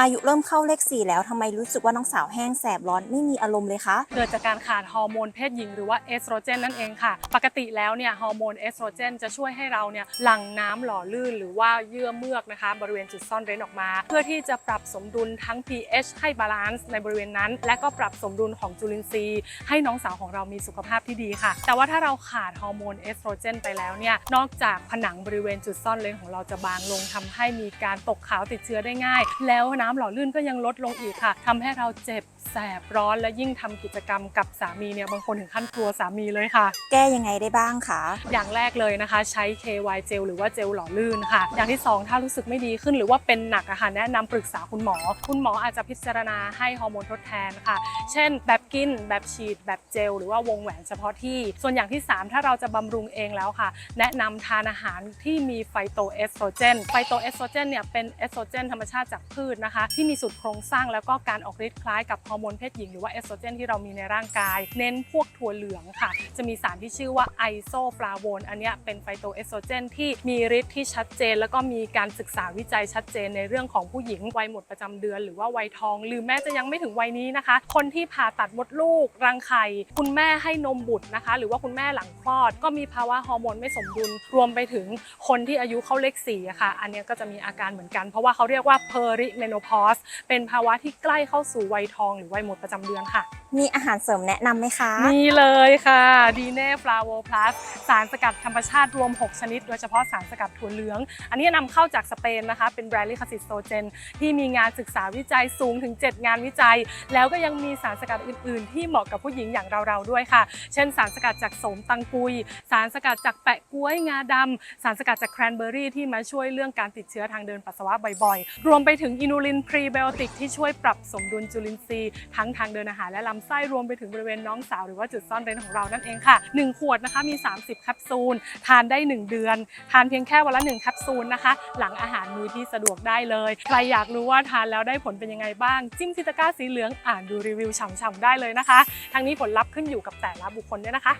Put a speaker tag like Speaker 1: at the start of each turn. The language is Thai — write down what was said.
Speaker 1: อายุเริ่มเข้าเลขสี่แล้วทำไมรู้สึกว่าน้องสาวแห้งแสบร้อนไม่มีอารมณ์เลยคะ
Speaker 2: เกิดจากการขาดฮอร์โมนเพศหญิงหรือว่าเอสโตรเจนนั่นเองค่ะ ปกติแล้วเนี่ยฮอร์โมนเอสโตรเจนจะช่วยให้เราเนี่ยหลั่งน้ำหล่อลื่นหรือว่าเยื่อเมือกนะคะ บริเวณจุดซ่อนเร้นออกมา เพื่อที่จะปรับสมดุลทั้ง pH ให้บาลานซ์ในบริเวณนั้น และก็ปรับสมดุลของจุลินทรีย์ ให้น้องสาวของเรามีสุขภาพที่ดีค่ะ แต่ว่าถ้าเราขาดฮอร์โมนเอสโตรเจนไปแล้วเนี่ยนอกจากผนังบริเวณจุดซ่อนเร้นของเราจะบางลงทำให้มีการตกขาวติดเชื้อได้ง่าย แล้วน้ำหล่อลื่นก็ยังลดลงอีกค่ะทำให้เราเจ็บแสบร้อนและยิ่งทำกิจกรรมกับสามีเนี่ยบางคนถึงขั้นกลัวสามีเลยค่ะ
Speaker 1: แก้ยังไงได้บ้างคะ
Speaker 2: อย่างแรกเลยนะคะ ใช้ KY เจลหรือว่าเจลหล่อลื่นค่ะ อย่างที่ 2 ถ้ารู้สึกไม่ดีขึ้นหรือว่าเป็นหนักอะค่ะแนะนำปรึกษาคุณหมอ คุณหมออาจจะพิจารณาให้ฮอร์โมนทดแทนค่ะ เช่นแบบ กิน แบบฉีด แบบเจล หรือว่าวงแหวนเฉพาะที่ ส่วนอย่างที่ 3 ถ้าเราจะบำรุงเองแล้วค่ะ แนะนำทานอาหารที่มีไฟโตเอสโตรเจน ไฟโตเอสโตรเจนเนี่ยเป็นเอสโตรเจนธรรมชาติจากพืชนะคะ ที่มีสูตรโครงสร้างแล้วก็การออกฤทธิ์คล้ายกับฮอร์โมนเพศหญิงหรือว่าเอสโตรเจนที่เรามีในร่างกาย เน้นพวกถั่วเหลืองค่ะ จะมีสารที่ชื่อว่าไอโซฟลาโวนอันเนี้ยเป็นไฟโตเอสโตรเจนที่มีฤทธิ์ที่ชัดเจน แล้วก็มีการศึกษาวิจัยชัดเจนในเรื่องของผู้หญิงวัยหมดประจำเดือน หรือว่าวัยทอง หรือแม้จะยังไม่ถึงวัยนี้นะคะ คนที่ผ่าตัดมดลูก รังไข่ คุณแม่ให้นมบุตรนะคะ หรือว่าคุณแม่หลังคลอด ก็มีภาวะฮอร์โมนไม่สมดุล รวมไปถึงคนที่อายุเข้าเลขสี่อะค่ะ อันเนี้ยก็จะมีอาการเหมือนกัน เพราะว่าเขาเรียกว่า perimenopause เป็นภาวะที่ใกล้เข้าสู่วัยทองหรือวัยหมดประจำเดือนค่ะ
Speaker 1: มีอาหารเสริมแนะนำไหมคะ
Speaker 2: นี่เลยค่ะดีเน่ฟลาโวพลัสสารสกัดธรรมชาติรวม 6 ชนิด โดยเฉพาะสารสกัดถั่วเหลือง อันนี้นำเข้าจากสเปนนะคะ เป็นแบรนด์ลิขสิทธิ์โซเจนที่มีงานศึกษาวิจัยสูงถึง 7 งานวิจัย แล้วก็ยังมีสารสกัดอื่นๆ ที่เหมาะกับผู้หญิงอย่างเราๆด้วยค่ะ เช่น สารสกัดจากโสมตังกุย สารสกัดจากแปะกล้วยงาดำสารสกัดจากแครนเบอร์รี่ที่มาช่วยเรื่องการติดเชื้อทางเดินปัสสาวะบ่อยๆ รวมไปถึงอินูลินพรีไบโอติกที่ช่วยปรับสมดุลจุลินทรีย์ทั้งทางเดินอาหารและลำไส้รวมไปถึงบริเวณน้องสาวหรือว่าจุดซ่อนเร้นของเรานั่นเองค่ะ 1 ขวดนะคะมี 30แคปซูลทานได้ 1 เดือน ทานเพียงแค่วันละ1แคปซูลนะคะ หลังอาหารมื้อที่สะดวกได้เลย ใครอยากรู้ว่าทานแล้วได้ผลเป็นยังไงบ้าง จิ้มที่ตะกร้าสีเหลืองอ่านดูรีวิวฉ่ำๆได้เลยนะคะ ทั้งนี้ผลลัพธ์ขึ้นอยู่กับแต่ละบุคคลด้วยนะคะ